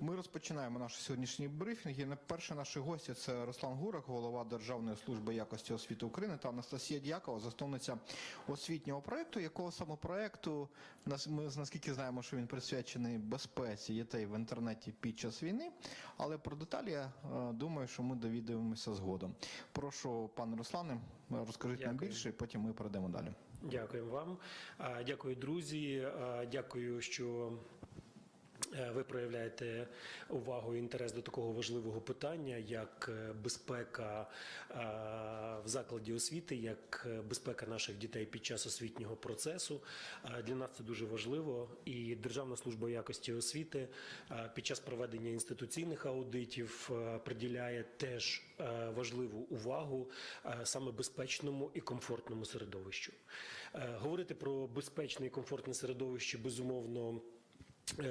Ми розпочинаємо наш сьогоднішній брифінг. І на- перші наші гості це Руслан Гурак, голова Державної служби якості освіти України, та Анастасія Дякова, засновниця освітнього проекту, якого саме проекту нас- ми наскільки знаємо, що він присвячений безпеці дітей в інтернеті під час війни. Але про деталі я е, думаю, що ми довідаємося згодом. Прошу, пане Руслане, розкажіть нам більше, і потім ми перейдемо далі. Дякуємо вам. Дякую, друзі. Дякую, що. Е, Ви проявляєте увагу і інтерес до такого важливого питання, як е, безпека е, в закладі освіти, як безпека наших дітей під час освітнього процесу. Для нас це дуже важливо. І Державна служба якості освіти під час проведення інституційних аудитів приділяє теж важливу увагу саме безпечному і комфортному середовищу. Говорити про безпечне і комфортне середовище безумовно. Е,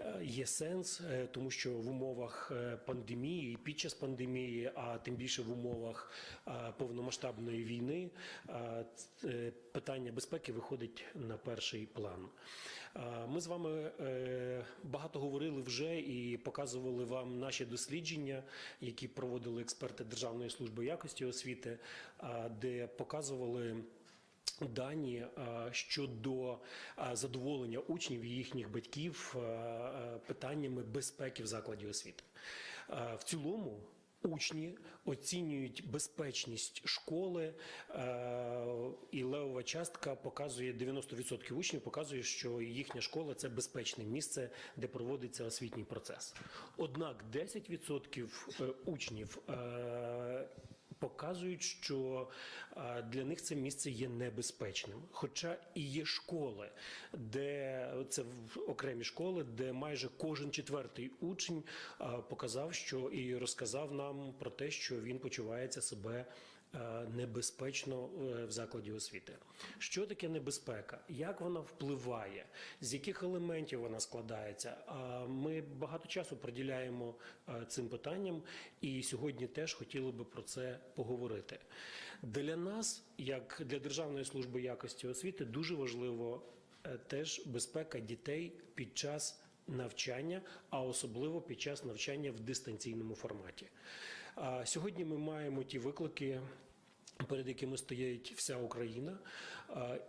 е, Є сенс, е, тому що в умовах пандемії під час пандемії, а тим більше в умовах повномасштабної війни, питання безпеки виходить на перший план. Ми з вами багато говорили вже і показували вам наші дослідження, які проводили експерти Державної служби якості освіти, де показували. Дані е, щодо е, задоволення учнів і їхніх батьків е, питаннями безпеки в закладі освіти. В цілому учні оцінюють безпечність школи, і левова частка показує 90% учнів показує, що їхня школа це безпечне місце, де проводиться освітній процес. Однак 10% е, учнів. Е, Показують, що для них це місце є небезпечним. Хоча і є школи, де це окремі школи, де майже кожен четвертий учень показав, що і розказав нам про те, що він почувається себе небезпечно е, в закладі освіти. Що таке небезпека? Як вона впливає? З яких елементів вона складається? Ми багато часу приділяємо е, цим питанням, і сьогодні теж хотіли би про це поговорити. Для нас, як для Державної служби якості освіти, дуже важливо е, теж безпека дітей під час. Навчання, а особливо під час навчання в дистанційному форматі. Сьогодні ми маємо ті виклики, перед якими стоїть вся Україна.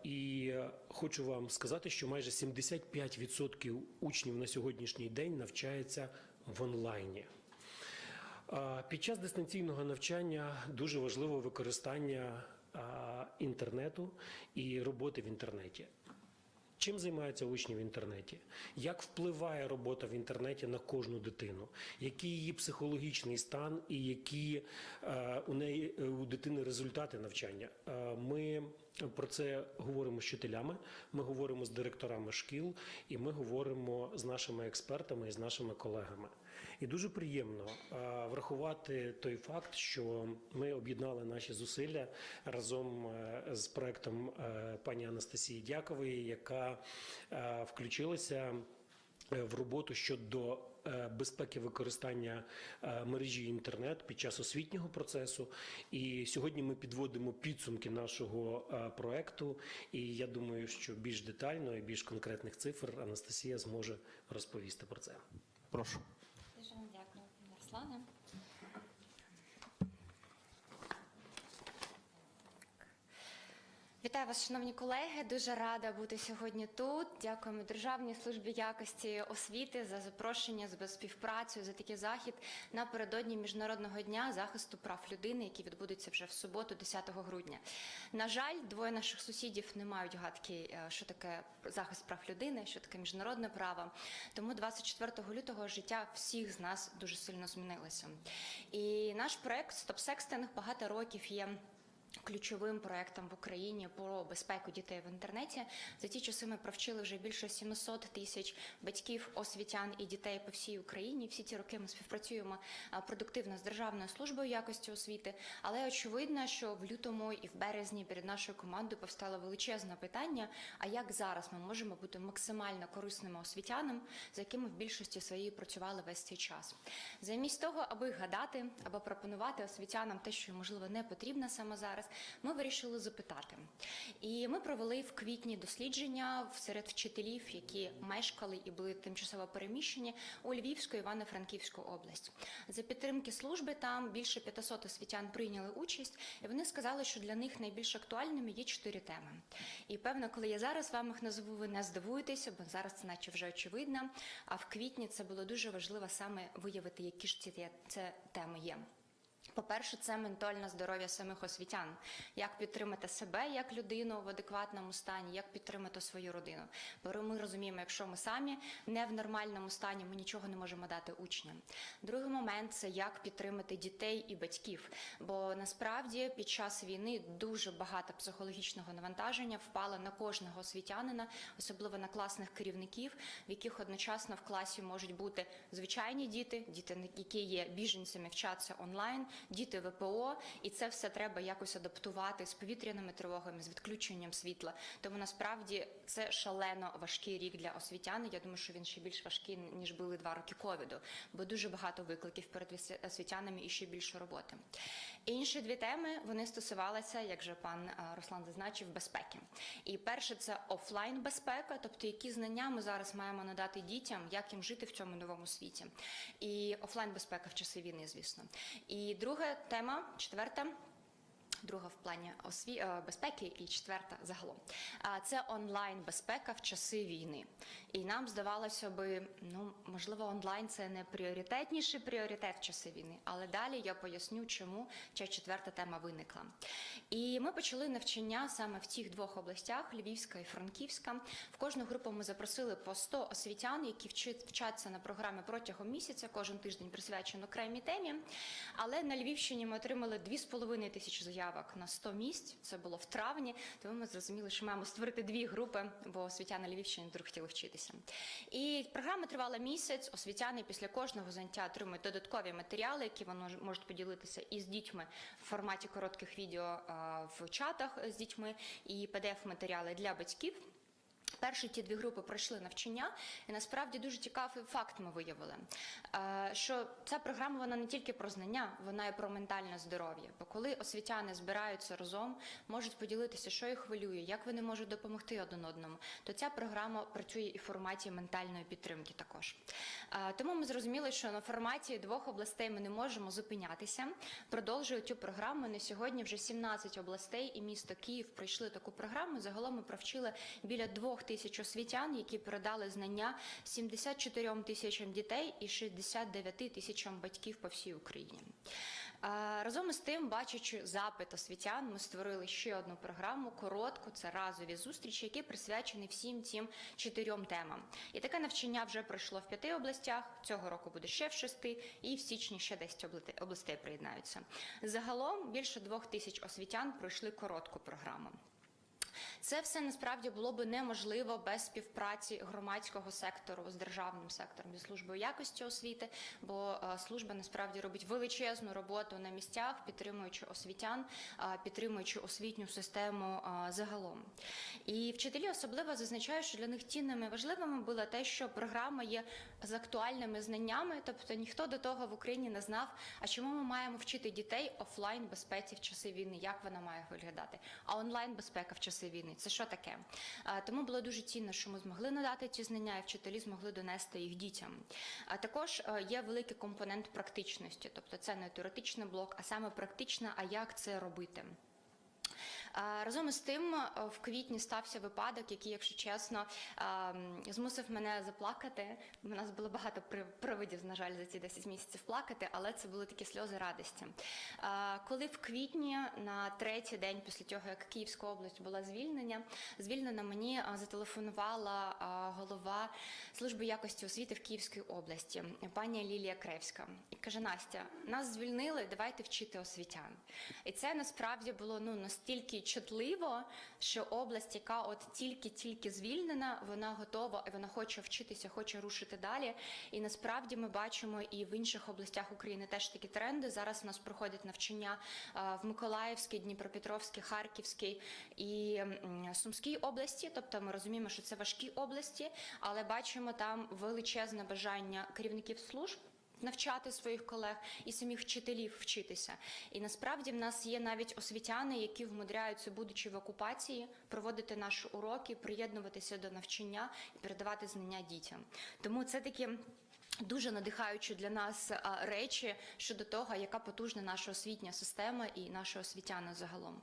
І хочу вам сказати, що майже 75% учнів на сьогоднішній день навчається в онлайні. Під час дистанційного навчання дуже важливо використання інтернету і роботи в інтернеті. Чим займаються учні в інтернеті? Як впливає робота в інтернеті на кожну дитину? Який її психологічний стан і які е, у неї е, у дитини результати навчання? Е, ми про це говоримо з вчителями, ми говоримо з директорами шкіл, і ми говоримо з нашими експертами і з нашими колегами. І дуже приємно врахувати той факт, що ми об'єднали наші зусилля разом е, з проектом е, пані Анастасії Дякової, яка е, включилася в роботу щодо безпеки використання мережі інтернет під час освітнього процесу. І сьогодні ми підводимо підсумки нашого проекту. І я думаю, що більш детально і більш конкретних цифр Анастасія зможе розповісти про це. Прошу. Дуже вам дякую, пане Руслане. Вітаю вас, шановні колеги. Дуже рада бути сьогодні тут. Дякуємо Державній службі якості освіти за запрошення, за співпрацю, за такий захід напередодні Міжнародного дня захисту прав людини, який відбудеться вже в суботу, 10 грудня. На жаль, двоє наших сусідів не мають гадки, е, що таке захист прав людини, що таке міжнародне право. Тому 24 лютого життя всіх з нас дуже сильно змінилося. І наш проект Стоп Секстинг багато років є. Ключовим проектом в Україні про безпеку дітей в інтернеті за ті часи ми провчили вже більше 700 тисяч батьків, освітян і дітей по всій Україні. Всі ці роки ми співпрацюємо продуктивно з Державною службою якості освіти. Але очевидно, що в лютому і в березні перед нашою командою повстало величезне питання: а як зараз ми можемо бути максимально корисними освітянам, з якими в більшості своїй працювали весь цей час, замість того, аби гадати або пропонувати освітянам те, що можливо не потрібно саме зараз. Зараз, ми вирішили запитати. І ми провели в квітні дослідження серед вчителів, які мешкали і були тимчасово переміщені у Львівську Івано-Франківську область. За підтримки служби там більше 500 освітян прийняли участь, і вони сказали, що для них найбільш актуальними є чотири теми. І певно, коли я зараз вам їх назву, ви не здивуєтеся, бо зараз це наче вже очевидно. А в квітні це було дуже важливо саме виявити, які ж ці це теми є. По-перше, це ментальне здоров'я самих освітян. Як підтримати себе як людину в адекватному стані, як підтримати свою родину. Бо ми розуміємо, якщо ми самі не в нормальному стані, ми нічого не можемо дати учням. Другий момент це як підтримати дітей і батьків. Бо насправді під час війни дуже багато психологічного навантаження впало на кожного освітянина, особливо на класних керівників, в яких одночасно в класі можуть бути звичайні діти, діти, які є біженцями, вчаться онлайн, діти ВПО, і це все треба якось адаптувати з повітряними тривогами, з відключенням світла. Тому насправді це шалено важкий рік для освітян. Я думаю, що він ще більш важкий ніж були два роки ковіду, бо дуже багато викликів перед освітянами і ще більше роботи. Інші дві теми вони стосувалися, як же пан е, Руслан зазначив, безпеки. І перше це офлайн безпека, тобто які знання ми зараз маємо надати дітям, як їм жити в цьому новому світі. І офлайн безпека в часи війни, звісно. І друга тема, четверта. Друга в плані осві... е, безпеки і четверта загалом. Це онлайн безпека в часи війни. І нам здавалося би, ну можливо, онлайн це не пріоритетніший пріоритет в часи війни, але далі я поясню, чому ця четверта тема виникла. І ми почали навчання саме в цих двох областях Львівська і Франківська. В кожну групу ми запросили по 100 освітян, які вчать- вчаться на програмі протягом місяця, кожен тиждень присвячено окремій темі. Але на Львівщині ми отримали 2,5 тисячі заявок на 100 місць. Це було в травні. Тому ми зрозуміли, що маємо створити дві групи, бо освітяни Львівщини дуже хотіли вчитися. І програма тривала місяць. Освітяни після кожного заняття отримують додаткові матеріали, які вони можуть поділитися із дітьми в форматі коротких відео в чатах з дітьми і PDF-матеріали для батьків. Перші ті дві групи пройшли навчання, і насправді дуже цікавий факт ми виявили, е, що ця програма вона не тільки про знання, вона і про ментальне здоров'я. Бо коли освітяни збираються разом, можуть поділитися, що їх хвилює, як вони можуть допомогти один одному, то ця програма працює і в форматі ментальної підтримки також. Е, Тому ми зрозуміли, що на форматі двох областей ми не можемо зупинятися. Продовжую цю програму. На сьогодні вже 17 областей і місто Київ пройшли таку програму. Загалом ми провчили біля двох тисяч освітян, які передали знання 74 тисячам дітей і 69 тисячам батьків по всій Україні. Разом із тим, бачачи запит освітян, ми створили ще одну програму коротку. Це разові зустрічі, які присвячені всім цим чотирьом темам. І таке навчання вже пройшло в п'яти областях. Цього року буде ще в шести, і в січні ще 10 областей- приєднаються. Загалом більше двох тисяч освітян пройшли коротку програму. Це все насправді було би неможливо без співпраці громадського сектору з державним сектором зі службою якості освіти, бо е, служба насправді робить величезну роботу на місцях, підтримуючи освітян, е, підтримуючи освітню систему е, загалом. І вчителі особливо зазначають, що для них цінними важливими було те, що програма є з актуальними знаннями, тобто ніхто до того в Україні не знав, а чому ми маємо вчити дітей офлайн безпеці в часи війни, як вона має виглядати, а онлайн безпека в часи війни. Це що таке? Тому було дуже цінно, що ми змогли надати ці знання, і вчителі змогли донести їх дітям. А також е, є великий компонент практичності, тобто це не теоретичний блок, а саме практична, а як це робити. А, Разом із тим, е, в квітні стався випадок, який, якщо чесно, ем, змусив мене заплакати. У нас було багато при- привидів, на жаль, за ці 10 місяців плакати, але це були такі сльози радості. Коли в квітні, на третій день після того, як Київська область була звільнення, звільнена мені зателефонувала голова служби якості освіти в Київській області, пані Лілія Кревська, і каже: Настя, нас звільнили, давайте вчити освітян. І це насправді було ну настільки чутливо, що область, яка от тільки-тільки звільнена, вона готова і вона хоче вчитися, хоче рушити далі. І насправді ми бачимо і в інших областях України теж такі тренди. Зараз у нас проходять навчання в Миколаївській, Дніпропетровській, Харківській і Сумській області. Тобто ми розуміємо, що це важкі області, але бачимо там величезне бажання керівників служб навчати своїх колег і самих вчителів вчитися. І насправді в нас є навіть освітяни, які вмудряються, будучи в окупації, проводити наші уроки, приєднуватися до навчання і передавати знання дітям. Тому це такі. Дуже надихаючі для нас речі щодо того, яка потужна наша освітня система і наша освітяна загалом.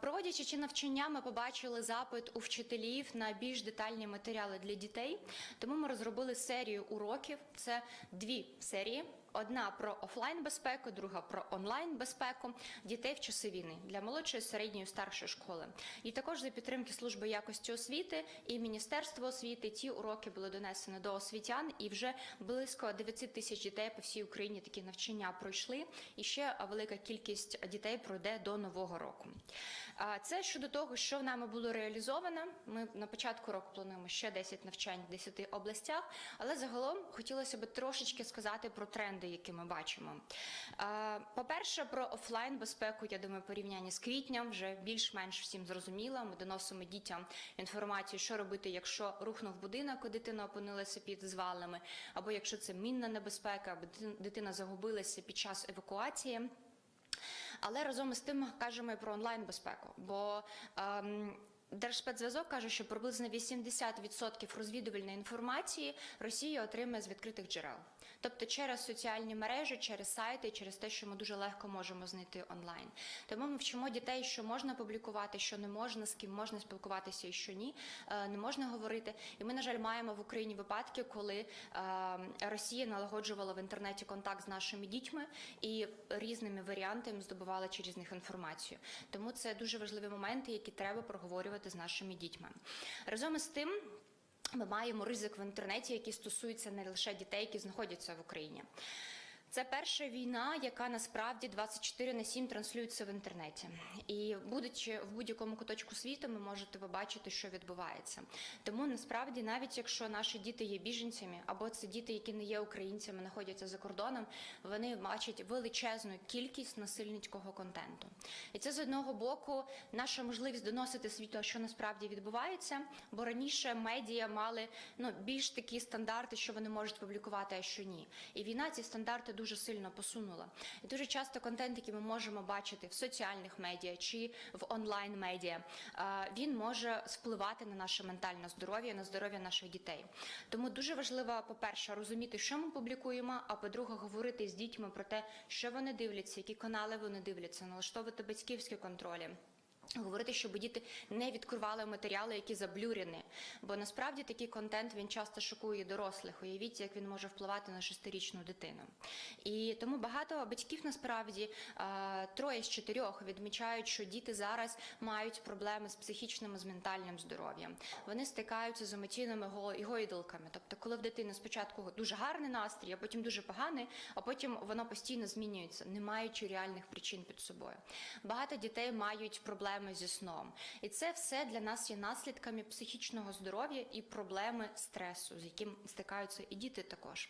Проводячи чи навчання, ми побачили запит у вчителів на більш детальні матеріали для дітей. Тому ми розробили серію уроків. Це дві серії. Одна про офлайн безпеку, друга про онлайн безпеку дітей в часи війни для молодшої, середньої, старшої школи. І також за підтримки служби якості освіти і Міністерства освіти ті уроки були донесені до освітян, і вже близько 9 тисяч дітей по всій Україні такі навчання пройшли. І ще велика кількість дітей пройде до нового року. Це щодо того, що нами було реалізовано. Ми на початку року плануємо ще 10 навчань в 10 областях, але загалом хотілося б трошечки сказати про тренди, які ми бачимо. По-перше, про офлайн безпеку, я думаю, порівняння з квітням вже більш-менш всім зрозуміло. Ми доносимо дітям інформацію, що робити, якщо рухнув будинок, і дитина опинилася під звалами, або якщо це мінна небезпека, або дитина загубилася під час евакуації. Але разом із тим кажемо і про онлайн безпеку, бо ем, Держспецзв'язок каже, що приблизно 80% розвідувальної інформації Росія отримує з відкритих джерел, тобто через соціальні мережі, через сайти, через те, що ми дуже легко можемо знайти онлайн. Тому ми вчимо дітей, що можна публікувати, що не можна, з ким можна спілкуватися і що ні, е, не можна говорити. І ми, на жаль, маємо в Україні випадки, коли е, Росія налагоджувала в інтернеті контакт з нашими дітьми і різними варіантами здобувала через них інформацію. Тому це дуже важливі моменти, які треба проговорювати з нашими дітьми. Разом із тим. Ми маємо ризик в інтернеті, який стосується не лише дітей, які знаходяться в Україні. Це перша війна, яка насправді 24 на 7 транслюється в інтернеті. І будучи в будь-якому куточку світу, ви можете побачити, що відбувається. Тому насправді, навіть якщо наші діти є біженцями, або це діти, які не є українцями, знаходяться за кордоном, вони бачать величезну кількість насильницького контенту. І це з одного боку наша можливість доносити світу, що насправді відбувається, бо раніше медіа мали ну більш такі стандарти, що вони можуть публікувати, а що ні. І війна ці стандарти дуже сильно посунула. І дуже часто контент, який ми можемо бачити в соціальних медіа чи в онлайн медіа, він може впливати на наше ментальне здоров'я, на здоров'я наших дітей. Тому дуже важливо, по-перше, розуміти, що ми публікуємо, а по-друге, говорити з дітьми про те, що вони дивляться, які канали вони дивляться, налаштовувати батьківські контролі. Говорити, щоб діти не відкривали матеріали, які заблюрені, бо насправді такий контент він часто шокує дорослих. Уявіть, як він може впливати на шестирічну дитину. І тому багато батьків насправді е, троє з чотирьох відмічають, що діти зараз мають проблеми з психічним і з ментальним здоров'ям. Вони стикаються з емоційними го- і гойдалками. Тобто, коли в дитини спочатку дуже гарний настрій, а потім дуже поганий, а потім воно постійно змінюється, не маючи реальних причин під собою. Багато дітей мають проблеми зі сном, і це все для нас є наслідками психічного здоров'я і проблеми стресу, з яким стикаються і діти також.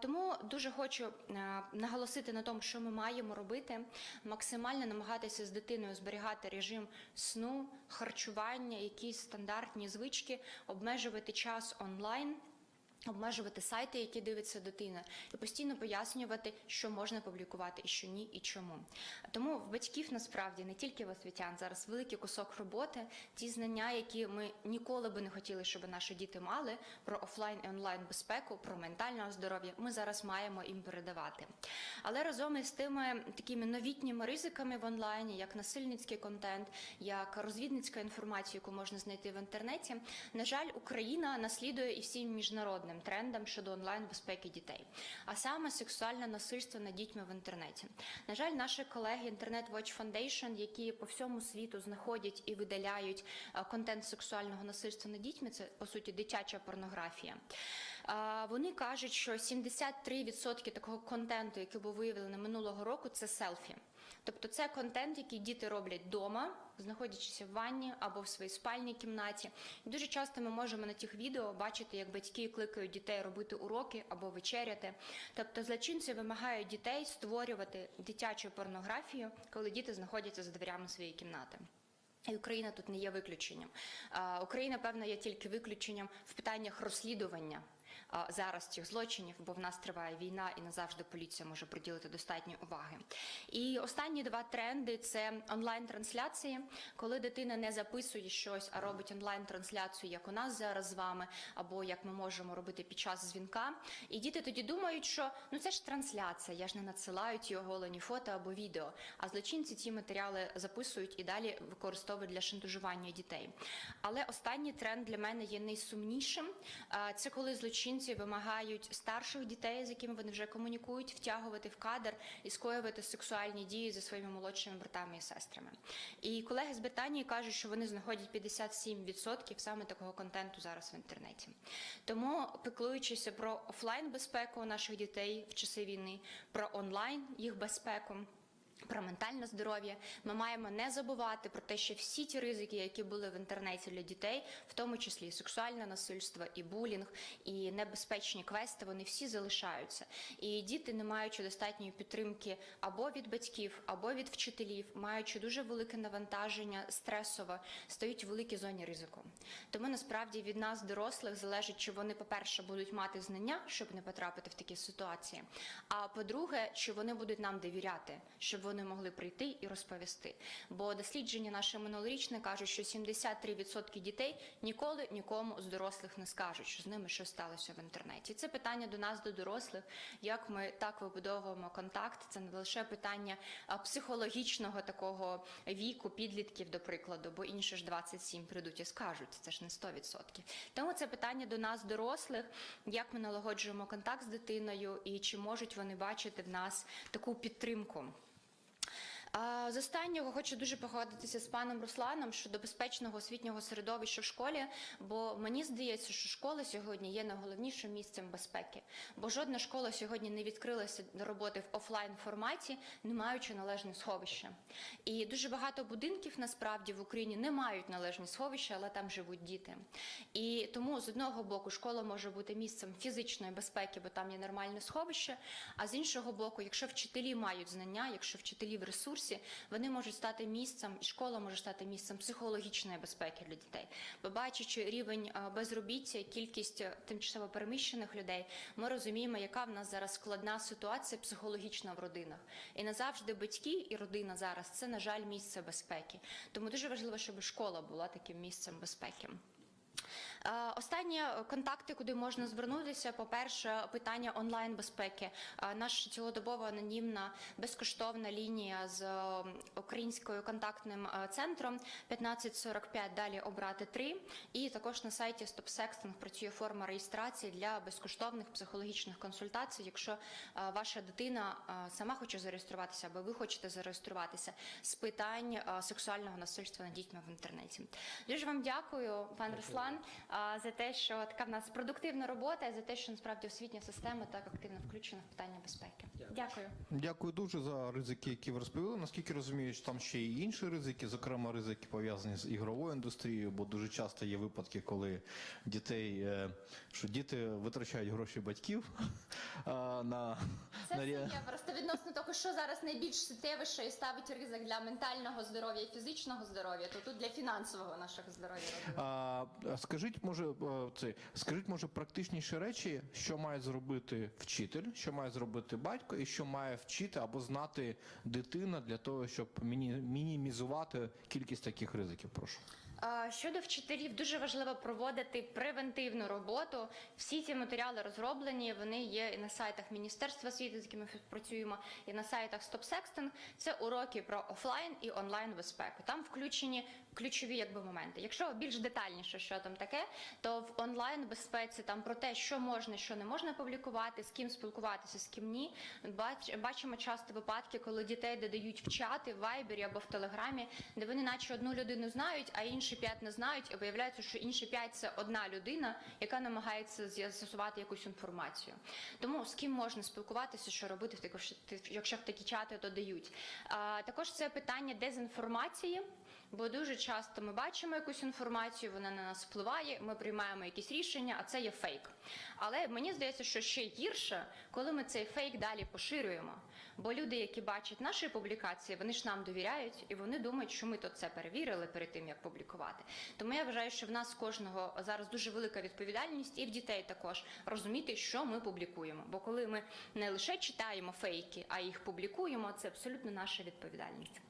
Тому дуже хочу е, наголосити на тому, що ми маємо робити, максимально намагатися з дитиною зберігати режим сну, харчування, якісь стандартні звички, обмежувати час онлайн. Обмежувати сайти, які дивиться дитина, і постійно пояснювати, що можна публікувати і що ні, і чому. Тому в батьків насправді не тільки в освітян зараз великий кусок роботи, ті знання, які ми ніколи би не хотіли, щоб наші діти мали про офлайн і онлайн безпеку, про ментальне здоров'я. Ми зараз маємо їм передавати. Але разом із тими такими новітніми ризиками в онлайні, як насильницький контент, як розвідницька інформація, яку можна знайти в інтернеті, на жаль, Україна наслідує і всім міжнародним трендам щодо онлайн безпеки дітей, а саме сексуальне насильство над дітьми в інтернеті. На жаль, наші колеги Internet Watch Foundation, які по всьому світу знаходять і видаляють е, контент сексуального насильства над дітьми, це по суті дитяча порнографія. Вони кажуть, що 73% такого контенту, який був виявлений минулого року, це селфі. Тобто це контент, який діти роблять вдома, знаходячись в ванні або в своїй спальній кімнаті. І дуже часто ми можемо на тих відео бачити, як батьки кликають дітей робити уроки або вечеряти. Тобто злочинці вимагають дітей створювати дитячу порнографію, коли діти знаходяться за дверями своєї кімнати. І Україна тут не є виключенням. Україна, певно, є тільки виключенням в питаннях розслідування. Зараз цих злочинів, бо в нас триває війна і не завжди поліція може приділити достатньо уваги. І останні два тренди це онлайн-трансляції, коли дитина не записує щось, а робить онлайн-трансляцію, як у нас зараз з вами, або як ми можемо робити під час дзвінка. І діти тоді думають, що ну це ж трансляція, я ж не надсилаю ті оголені фото або відео. А злочинці ці матеріали записують і далі використовують для шантажування дітей. Але останній тренд для мене є найсумнішим. Це коли злочинці вимагають старших дітей, з якими вони вже комунікують, втягувати в кадр і скоювати сексуальні дії зі своїми молодшими братами і сестрами. І колеги з Британії кажуть, що вони знаходять 57% саме такого контенту зараз в інтернеті. Тому, піклуючися про офлайн безпеку наших дітей в часи війни, про онлайн їх безпеку. Про ментальне здоров'я ми маємо не забувати про те, що всі ті ризики, які були в інтернеті для дітей, в тому числі і сексуальне насильство, і булінг, і небезпечні квести, вони всі залишаються. І діти, не маючи достатньої підтримки або від батьків, або від вчителів, маючи дуже велике навантаження стресове, стають в великій зоні ризику. Тому насправді від нас, дорослих, залежить, чи вони, по-перше, будуть мати знання, щоб не потрапити в такі ситуації. А по-друге, чи вони будуть нам довіряти, щоб вони могли прийти і розповісти. Бо дослідження наше минулорічне кажуть, що 73% дітей ніколи нікому з дорослих не скажуть, що з ними щось сталося в інтернеті. Це питання до нас, до дорослих, як ми так вибудовуємо контакт. Це не лише питання психологічного такого віку, підлітків, до прикладу, бо інші ж 27 прийдуть і скажуть, це ж не 100%. Тому це питання до нас, дорослих, як ми налагоджуємо контакт з дитиною і чи можуть вони бачити в нас таку підтримку. З останнього хочу дуже погодитися з паном Русланом щодо безпечного освітнього середовища в школі, бо мені здається, що школа сьогодні є найголовнішим місцем безпеки, бо жодна школа сьогодні не відкрилася до роботи в офлайн форматі, не маючи належне сховище. І дуже багато будинків насправді в Україні не мають належні сховища, але там живуть діти. І тому з одного боку школа може бути місцем фізичної безпеки, бо там є нормальне сховище. А з іншого боку, якщо вчителі мають знання, якщо вчителі в ресурсі, вони можуть стати місцем, і школа може стати місцем психологічної безпеки для дітей. Бо бачачи рівень безробіття, кількість тимчасово переміщених людей, ми розуміємо, яка в нас зараз складна ситуація психологічна в родинах. І не завжди батьки і родина зараз це, на жаль, місце безпеки. Тому дуже важливо, щоб школа була таким місцем безпеки. Е, Останні контакти, куди можна звернутися. По-перше, питання онлайн безпеки. Е, Наша цілодобова анонімна безкоштовна лінія з е, українською контактним центром 1545, далі обрати 3. І також на сайті StopSexting працює форма реєстрації для безкоштовних психологічних консультацій. Якщо ваша дитина сама хоче зареєструватися, або ви хочете зареєструватися з питань сексуального насильства над дітьми в інтернеті. Дуже вам дякую, пан Руслан, за те, що така в нас продуктивна робота, і за те, що насправді освітня система так активно включена в питання безпеки. Дякую. Дякую дуже за ризики, які ви розповіли. Наскільки розумію, що там ще й інші ризики, зокрема ризики пов'язані з ігровою індустрією, бо дуже часто є випадки, коли дітей, е, що діти витрачають гроші батьків на, Це на все є просто відносно того, що зараз найбільш суттєвіше і ставить ризик для ментального здоров'я і фізичного здоров'я, то тут для фінансового нашого здоров'я. робимо. Скажіть, може, е, це, скажіть, може, практичніші речі, що має зробити вчитель, що має зробити батько, і що має вчити або знати дитина для того, щоб міні, мінімізувати кількість таких ризиків. Прошу. Щодо вчителів, дуже важливо проводити превентивну роботу. Всі ці матеріали розроблені. Вони є і на сайтах Міністерства освіти, з якими ми працюємо, і на сайтах StopSexting. Це уроки про офлайн і онлайн безпеку. Там включені ключові якби моменти. Якщо більш детальніше, що там таке, то в онлайн безпеці там про те, що можна, що не можна публікувати, з ким спілкуватися, з ким ні. Бач, бачимо часто випадки, коли дітей додають в чати, в вайбері або в телеграмі, де вони, наче одну людину знають, а інші п'ять не знають, і виявляється, що інші п'ять це одна людина, яка намагається з'ясувати якусь інформацію. Тому з ким можна спілкуватися, що робити якщо в такі чати додають. А, також це питання дезінформації. Бо дуже часто ми бачимо якусь інформацію, вона на нас впливає, ми приймаємо якісь рішення, а це є фейк. Але мені здається, що ще гірше, коли ми цей фейк далі поширюємо. Бо люди, які бачать наші публікації, вони ж нам довіряють і вони думають, що ми то це перевірили перед тим, як публікувати. Тому я вважаю, що в нас кожного зараз дуже велика відповідальність, і в дітей також розуміти, що ми публікуємо. Бо коли ми не лише читаємо фейки, а їх публікуємо, це абсолютно наша відповідальність.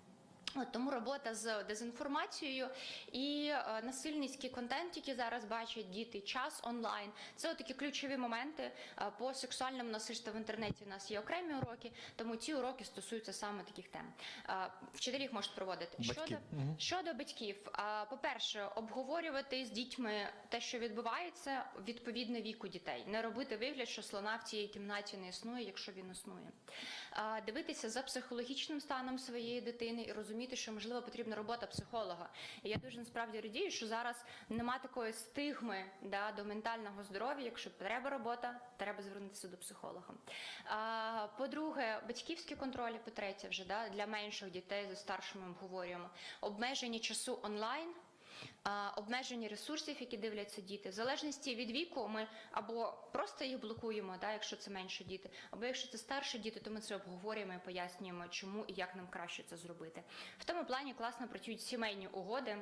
От, тому робота з дезінформацією і е, насильницький контент, який зараз бачать діти, час онлайн. Це такі ключові моменти. Е, по сексуальному насильству в інтернеті у нас є окремі уроки, тому ці уроки стосуються саме таких тем. Е, вчителі їх можуть проводити. Батьків. Щодо, Мгм. щодо батьків, е, по-перше, обговорювати з дітьми те, що відбувається, відповідно віку дітей. Не робити вигляд, що слона в цій кімнаті не існує, якщо він існує. Е, Дивитися за психологічним станом своєї дитини і розуміти, що можливо потрібна робота психолога. І я дуже насправді радію, що зараз нема такої стигми да, до ментального здоров'я. Якщо треба робота, треба звернутися до психолога. По-друге, батьківські контролі, по-третє, вже да, для менших дітей за старшими обговорюємо. Обмеження часу онлайн. Обмеження ресурсів, які дивляться діти, в залежності від віку, ми або просто їх блокуємо, да, якщо це менші діти, або якщо це старші діти, то ми це обговорюємо і пояснюємо, чому і як нам краще це зробити. В тому плані класно працюють сімейні угоди.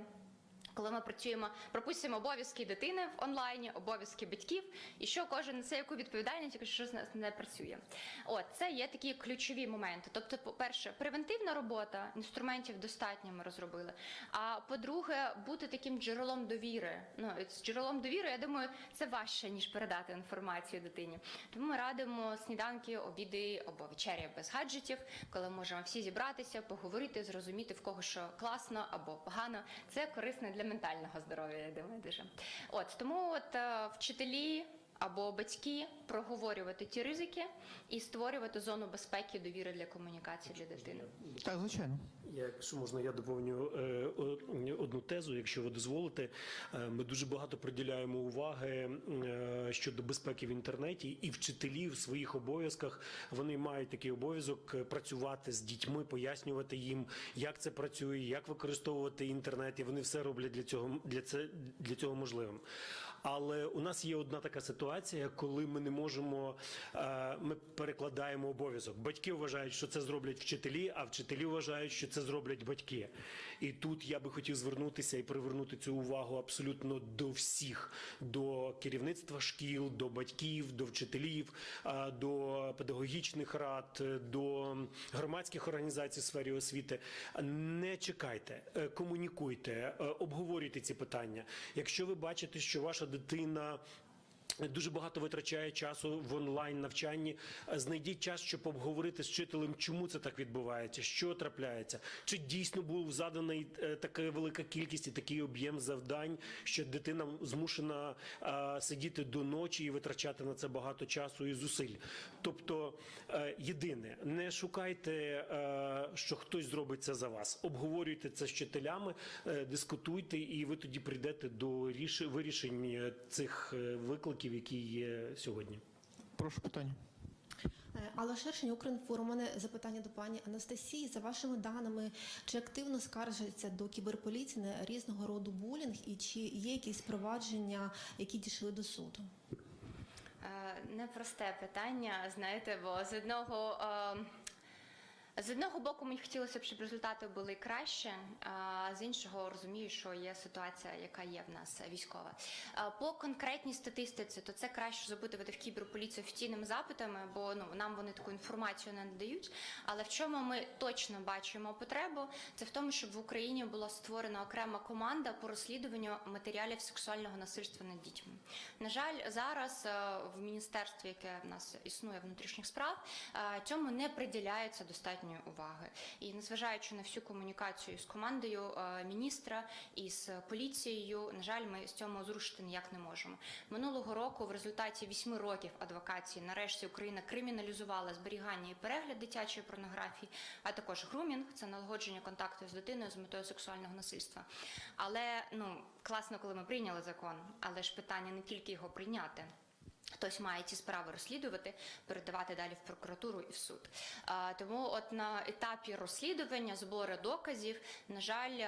Коли ми працюємо, пропустимо обов'язки дитини в онлайні, обов'язки батьків, і що кожен несе яку відповідальність, якщо щось не- не працює. От це є такі ключові моменти. Тобто, по-перше, превентивна робота інструментів достатньо ми розробили. А по-друге, бути таким джерелом довіри. Ну з джерелом довіри, я думаю, це важче ніж передати інформацію дитині. Тому ми радимо сніданки, обіди або вечері без гаджетів, коли можемо всі зібратися, поговорити, зрозуміти в кого що класно або погано. Це корисно для ментального здоров'я. Я думаю, дуже от тому, от е, вчителі. Або батьки проговорювати ті ризики і створювати зону безпеки і довіри для комунікації для дитини. Так, звичайно. Якщо можна, я доповню е, одну тезу, якщо ви дозволите. Е, Ми дуже багато приділяємо уваги е, щодо безпеки в інтернеті, і вчителі в своїх обов'язках вони мають такий обов'язок працювати з дітьми, пояснювати їм, як це працює, як використовувати інтернет. І вони все роблять для цього для це для цього можливим. Але у нас є одна така ситуація, коли ми не можемо, е, ми перекладаємо обов'язок. Батьки вважають, що це зроблять вчителі, а вчителі вважають, що це зроблять батьки. І тут я би хотів звернутися і привернути цю увагу абсолютно до всіх: до керівництва шкіл, до батьків, до вчителів, до педагогічних рад, до громадських організацій в сфері освіти. Не чекайте, е, комунікуйте, е, обговорюйте ці питання. Якщо ви бачите, що ваша дитина. Дуже багато витрачає часу в онлайн навчанні. Знайдіть час, щоб обговорити з вчителем, чому це так відбувається, що трапляється, чи дійсно був заданий е, така велика кількість і такий об'єм завдань, що дитина змушена е, сидіти до ночі і витрачати на це багато часу і зусиль. Тобто, е, єдине, не шукайте, що хтось зробить це за вас. Обговорюйте це з вчителями, дискутуйте, і ви тоді прийдете до ріш- вирішень цих е, викликів, які є сьогодні. Прошу питання. Е, Алла Шершень, Укрінформ. У мене запитання до пані Анастасії. За вашими даними, чи активно скаржаться до кіберполіції на різного роду булінг, і чи є якісь провадження, які дійшли до суду? Е, Непросте питання, знаєте, бо з одного. е, З одного боку, мені хотілося б, щоб результати були краще, а з іншого розумію, що є ситуація, яка є в нас військова. По конкретній статистиці, то це краще запитувати в кіберполіцію офіційними запитами, бо ну нам вони таку інформацію не надають. Але в чому ми точно бачимо потребу, це в тому, щоб в Україні була створена окрема команда по розслідуванню матеріалів сексуального насильства над дітьми. На жаль, зараз е, в міністерстві, яке в нас існує внутрішніх справ, е, цьому не приділяється достатньої уваги. І незважаючи на всю комунікацію з командою е, міністра і з поліцією, на жаль, ми з цьому зрушити ніяк не можемо. Минулого року, в результаті вісьми років адвокації, нарешті Україна криміналізувала зберігання і перегляд дитячої порнографії, а також грумінг це налагодження контакту з дитиною з метою сексуального насильства. Але ну класно, коли ми прийняли закон, але ж питання не тільки його прийняти. Хтось має ці справи розслідувати, передавати далі в прокуратуру і в суд. А, Тому, от на етапі розслідування, збору доказів, на жаль,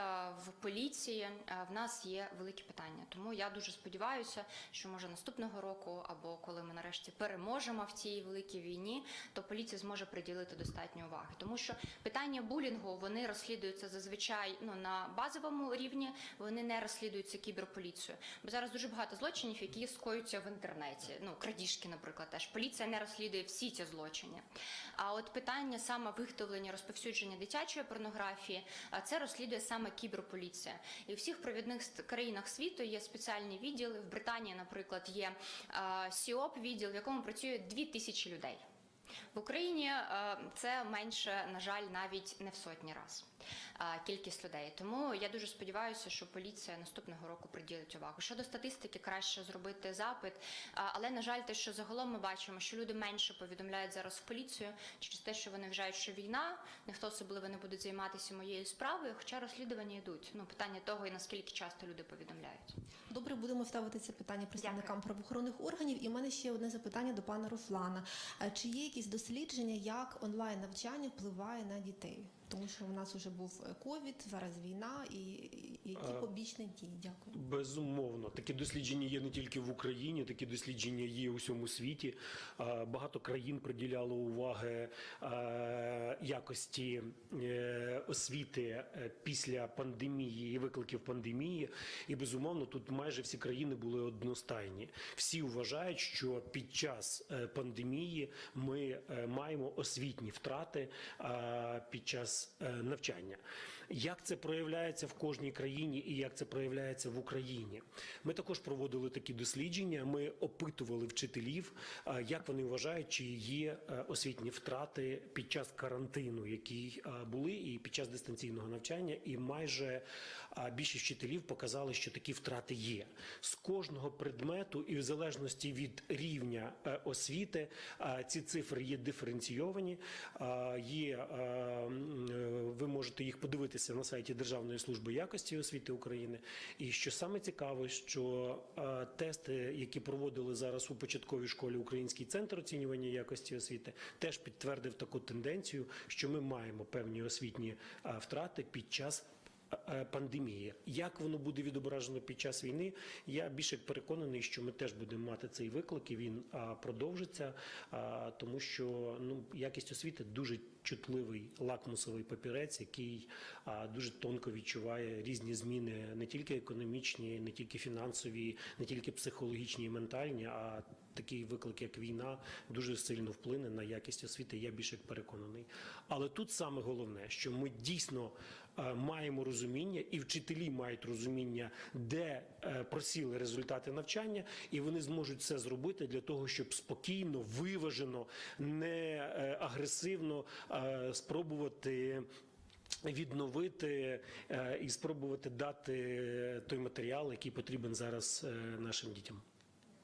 в поліції в нас є великі питання. Тому я дуже сподіваюся, що може наступного року, або коли ми нарешті переможемо в цій великій війні, то поліція зможе приділити достатньо уваги. Тому що питання булінгу вони розслідуються зазвичай ну на базовому рівні, вони не розслідуються кіберполіцією. Бо зараз дуже багато злочинів, які скоюються в інтернеті. Ну крадіжки, наприклад, теж поліція не розслідує всі ці злочини. А от питання саме виготовлення розповсюдження дитячої порнографії, а це розслідує саме кіберполіція. І у всіх провідних країнах світу є спеціальні відділи. В Британії, наприклад, є СІОП відділ, в якому працює дві тисячі людей. В Україні це менше, на жаль, навіть не в сотні раз е, кількість людей. Тому я дуже сподіваюся, що поліція наступного року приділить увагу. Щодо статистики, краще зробити запит. Але на жаль, те, що загалом ми бачимо, що люди менше повідомляють зараз в поліцію через те, що вони вважають, що війна, ніхто особливо не буде займатися моєю справою, хоча розслідування йдуть. Ну питання того, і наскільки часто люди повідомляють. Добре, будемо ставити це питання представникам правоохоронних органів. І в мене ще одне запитання до пана Руслана. Чи є якісь дослідження, як онлайн навчання впливає на дітей? Тому що у нас вже був е, ковід, зараз війна, і які Е, побічні дії? Дякую. Безумовно, такі дослідження є не тільки в Україні, такі дослідження є у всьому світі. Е, Багато країн приділяло уваги якості освіти після пандемії і викликів пандемії. І безумовно, тут майже всі країни були одностайні. Всі вважають, що під час пандемії ми маємо освітні втрати під час е, навчання. Як це проявляється в кожній країні і як це проявляється в Україні? Ми також проводили такі дослідження. Ми опитували вчителів, як вони вважають, чи є е, освітні втрати під час карантину, які були, і під час дистанційного навчання. І майже а, більшість вчителів показали, що такі втрати є з кожного предмету, і в залежності від рівня е, освіти, ці цифри є диференційовані. Є е, ви можете їх подивитися на сайті Державної служби якості освіти України. І що саме цікаво, що тести, які проводили зараз у початковій школі Український центр оцінювання якості освіти, теж підтвердив таку тенденцію, що ми маємо певні освітні втрати під час. Е, Пандемії, як воно буде відображено під час війни? Я більше переконаний, що ми теж будемо мати цей виклик, і він продовжиться, тому що ну якість освіти дуже чутливий лакмусовий папірець, який дуже тонко відчуває різні зміни, не тільки економічні, не тільки фінансові, не тільки психологічні і ментальні, а такий виклик, як війна, дуже сильно вплине на якість освіти. Я більше переконаний. Але тут саме головне, що ми дійсно е, маємо розуміння, і вчителі мають розуміння, де е, просіли результати навчання, і вони зможуть це зробити для того, щоб спокійно, виважено, не е, агресивно спробувати. Відновити і спробувати дати той матеріал, який потрібен зараз нашим дітям.